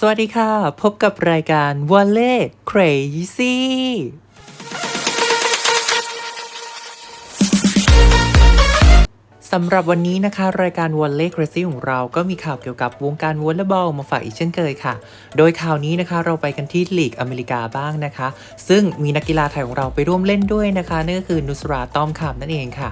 สวัสดีค่ะ พบกับรายการวอลเล่ Crazy สำหรับวันนี้นะคะ รายการวอลเล่ Crazy ของเราก็มีข่าวเกี่ยวกับวงการวอลเลย์บอลมาฝากอีกเช่นเคยค่ะ โดยข่าวนี้นะคะเราไปกันที่ลีกอเมริกาบ้างนะคะ ซึ่งมีนักกีฬาไทยของเราไปร่วมเล่นด้วยนะคะนั่นก็คือนุสราต้อมคำนั่นเองค่ะ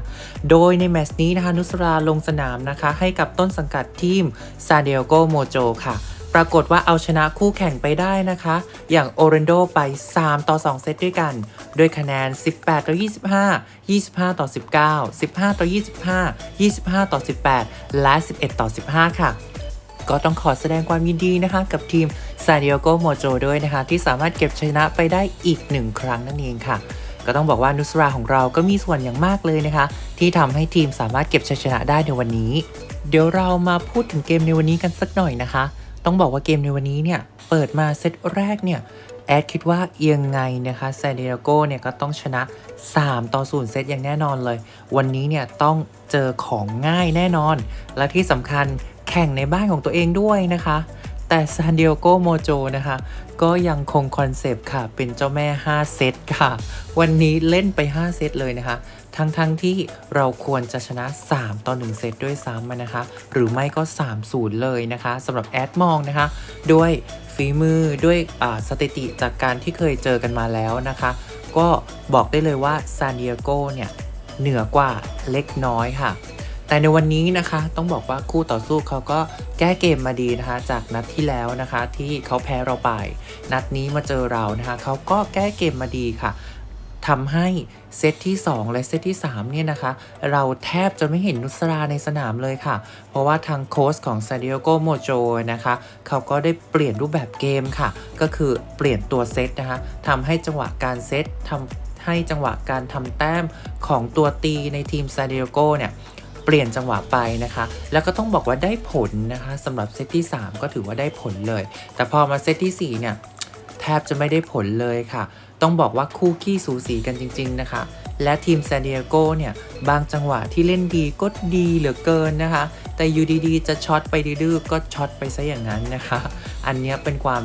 โดยในแมตช์นี้นะคะนุสราลงสนามนะคะ ให้กับต้นสังกัดทีมซาเดโกโมโจค่ะ ปรากฏว่าเอาชนะคู่แข่งไปได้นะคะ อย่างโอเรนโดไป 3 ต่อ 2 เซตด้วยกัน ด้วยคะแนน 18 ต่อ 25 25 ต่อ 19 15 ต่อ 25 25 ต่อ 18 และ 11 ต่อ 15 ค่ะ ก็ต้องขอแสดงความยินดีนะคะ กับทีมซา d ด o โกโมโจด้วยนะคะ ที่สามารถเก็บชนะไปได้อีกหนึ่งครั้งนั่นเองค่ะก็ต้องบอกว่านุสราของเราก็มีส่วนอย่างมากเลยนะคะ ที่ทำให้ทีมสามารถเก็บชัยชนะได้ในวันนี้ เดี๋ยวเรามาพูดถึงเกมในวันนี้กันสักหน่อยนะคะ ต้องบอกว่าเกมในวันนี้เนี่ย เปิดมาเซตแรกเนี่ย แอดคิดว่าเอียงไงนะคะซาเดโกเนี่ยก็ต้องชนะ 3 ต่อ 0 เซตอย่างแน่นอนเลย วันนี้เนี่ยต้องเจอของง่ายแน่นอน และที่สำคัญแข่งในบ้านของตัวเองด้วยนะคะ แต่ซานดิโอโกโมโจนะคะ ก็ยังคงคอนเซปต์ค่ะ เป็นเจ้าแม่ 5 เซตค่ะ วันนี้เล่นไป 5 เซตเลยนะคะ ทั้งๆทที่เราควรจะชนะ 3 ต่อ 1 เซตด้วยซ้ำนะคะ หรือไม่ก็ 3-0 เลยนะคะสำหรับแอดมองนะคะ ด้วยฝีมือด้วยสถิติจากการที่เคยเจอกันมาแล้วนะคะ ก็บอกได้เลยว่าซานดิเอโกเนี่ย เหนือกว่าเล็กน้อยค่ะ แต่ในวันนี้นะคะต้องบอกว่าคู่ต่อสู้เขาก็แก้เกมมาดีนะคะ จากนัดที่แล้วนะคะที่เขาแพ้เราไป นัดนี้มาเจอเรานะคะเขาก็แก้เกมมาดีค่ะ ทำให้เซตที่ 2 และเซตที่ 3 เนี่ยนะคะ เราแทบจะไม่เห็นนุสราในสนามเลยค่ะ เพราะว่าทางโค้ชของซาดิโอโกโมโจนะคะ เขาก็ได้เปลี่ยนรูปแบบเกมค่ะ ก็คือเปลี่ยนตัวเซตนะคะทำให้จังหวะการเซตทำให้จังหวะการทำแต้มของตัวตีในทีมซาดิโอโกเนี่ยเปลี่ยนจังหวะไปนะคะ แล้วก็ต้องบอกว่าได้ผลนะคะสำหรับเซตที่ 3 ก็ถือว่าได้ผลเลย แต่พอมาเซตที่ 4 เนี่ย บจะไม่ได้ผลเลยค่ะ ต้องบอกว่าคู่ขี้สูสีกันจริง ๆ นะคะ และทีมซานดิเอโกเนี่ย บางจังหวะที่เล่นดีก็ดีเหลือเกินนะคะ แต่อยู่ดีๆ จะช็อตไปดื้อก็ช็อตไปซะอย่างนั้นนะคะ อันนี้เป็นความ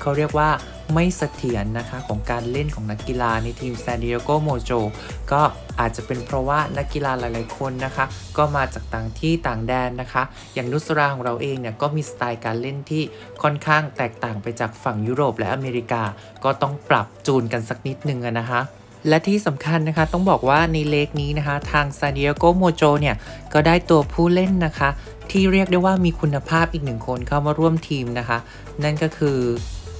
เขาเรียกว่า ไม่เสถียรนะคะของการเล่นของนักกีฬาในทีมซานดิเอโกโมโจก็อาจจะเป็นเพราะว่านักกีฬาหลายๆคนนะคะ ก็มาจากต่างที่ต่างแดนนะคะ อย่างนุสราของเราเองเนี่ยก็มีสไตล์การเล่นที่ค่อนข้างแตกต่างไปจากฝั่งยุโรปและอเมริกา ก็ต้องปรับจูนกันสักนิดนึงนะคะและที่สำคัญนะคะต้องบอกว่าในเลกนี้นะคะ ทางซา d ด e โกโมโจเนี่ย ก็ได้ตัวผู้เล่นนะคะ ที่เรียกได้ว่ามีคุณภาพอีกหนึ่งคนเข้ามาร่วมทีมนะคะ นั่นก็คือ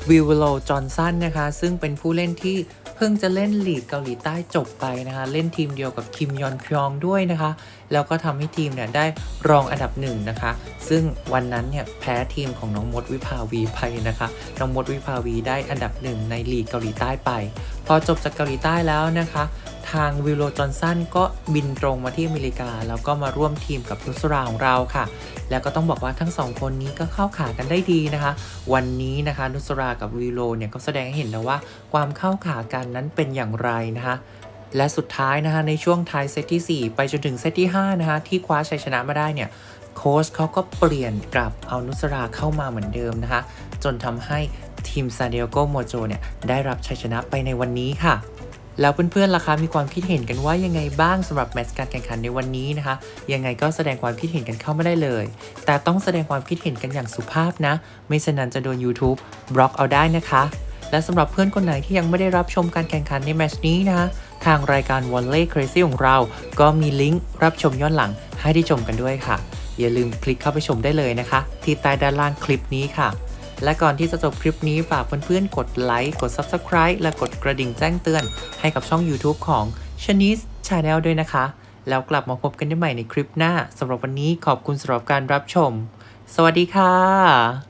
วิลโลจอห์นสันนะคะ ซึ่งเป็นผู้เล่นที่เพิ่งจะเล่นลีกเกาหลีใต้จบไปนะคะ เล่นทีมเดียวกับคิมยอนคยองด้วยนะคะ แล้วก็ทำให้ทีมเนี่ยได้รองอันดับหนึ่งนะคะ ซึ่งวันนั้นเนี่ยแพ้ทีมของน้องมดวิภาวีไปนะคะ น้องมดวิภาวีได้อันดับหนึ่งในลีกเกาหลีใต้ไป พอจบจากเกาหลีใต้แล้วนะคะ ทางวิลโลจอนสันก็บินตรงมาที่อเมริกา แล้วก็มาร่วมทีมกับนุสราของเราค่ะ แล้วก็ต้องบอกว่าทั้งสองคนนี้ก็เข้าขากันได้ดีนะคะ วันนี้นะคะนุสรากับวิโลเนี่ยก็แสดงให้เห็นแล้วว่าความเข้าขากันนั้นเป็นอย่างไรนะคะและสุดท้ายนะคะในช่วงท้ายเซตที่ 4 ไปจนถึงเซตที่5นะคะที่คว้าชัยชนะมาได้เนี่ยโค้ชเขาก็เปลี่ยนกลับเอานุสราเข้ามาเหมือนเดิมนะคะ จนทำให้ทีมซาเด e โกโมโจเนี่ยได้รับชัยชนะไปในวันนี้ค่ะ แล้วเพื่อนๆล่ะคะมีความคิดเห็นกันว่ายังไงบ้างสำหรับแมตช์การแข่งขันในวันนี้นะคะ ยังไงก็แสดงความคิดเห็นกันเข้ามาได้เลย แต่ต้องแสดงความคิดเห็นกันอย่างสุภาพนะ ไม่เช่นนั้นจะโดน YouTube บล็อกเอาได้นะคะ และสำหรับเพื่อนคนไหนที่ยังไม่ได้รับชมการแข่งขันในแมตช์นี้นะคะทางรายการ w o l l e y Crazy ของเรา ก็มีลิงก์รับชมย้อนหลังให้ได้ชมกันด้วยค่ะ อย่าลืมคลิกเข้าไปชมได้เลยนะคะ ที่ใต้ด้านล่างคลิปนี้ค่ะ และก่อนที่จะจบคลิปนี้ฝากเพื่อนๆ กดไลค์ กด Subscribe และกดกระดิ่งแจ้งเตือน ให้กับช่อง YouTube ของ c h a n e s e Channel ด้วยนะคะ แล้วกลับมาพบกันได้ใหม่ในคลิปหน้าสำหรับวันนี้ขอบคุณสำหรับการรับชม สวัสดีค่ะ